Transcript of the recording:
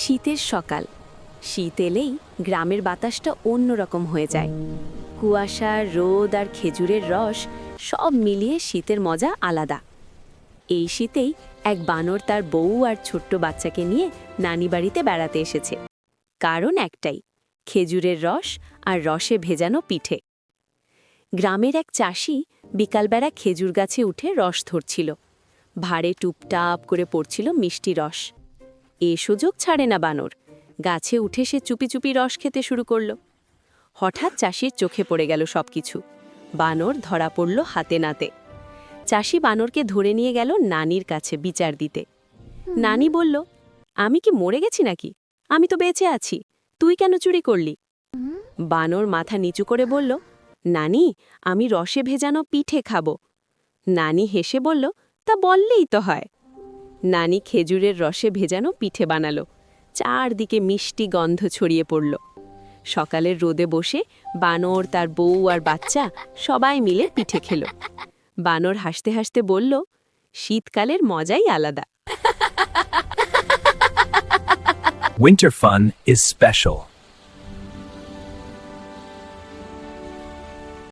শীতের সকাল। শীত এলেই গ্রামের বাতাসটা অন্যরকম হয়ে যায়। কুয়াশা, রোদ আর খেজুরের রস সব মিলিয়ে শীতের মজা আলাদা। এই শীতেই এক বানর তার বউ আর ছোট্ট বাচ্চাকে নিয়ে নানি বাড়িতে বেড়াতে এসেছে। কারণ একটাই, খেজুরের রস আর রসে ভেজানো পিঠে। গ্রামের এক চাষি বিকালবেলা খেজুর গাছে উঠে রস ধরছিল। ভাড়ে টুপটাপ করে পড়ছিল মিষ্টি রস। এ সুযোগ ছাড়ে না বানর। গাছে উঠে সে চুপি চুপি রস খেতে শুরু করল। হঠাৎ চাষির চোখে পড়ে গেল সবকিছু। বানর ধরা পড়ল হাতে নাতে। চাষি বানরকে ধরে নিয়ে গেল নানির কাছে বিচার দিতে। নানি বলল আমি কি মরে গেছি নাকি? আমি তো বেঁচে আছি। তুই কেন চুরি করলি? বানর মাথা নিচু করে বলল নানি আমি রসে ভেজানো পিঠে খাব। নানি হেসে বলল তা বললেই তো হয়। নানি খেজুরের রসে ভেজানো পিঠে বানালো। চারদিকে মিষ্টি গন্ধ ছড়িয়ে পড়ল। সকালের রোদে বসে বানর, তার বউ আর বাচ্চা সবাই মিলে পিঠে খেল। বানর হাসতে হাসতে বলল, শীতকালের মজাই আলাদা। Winter fun is special.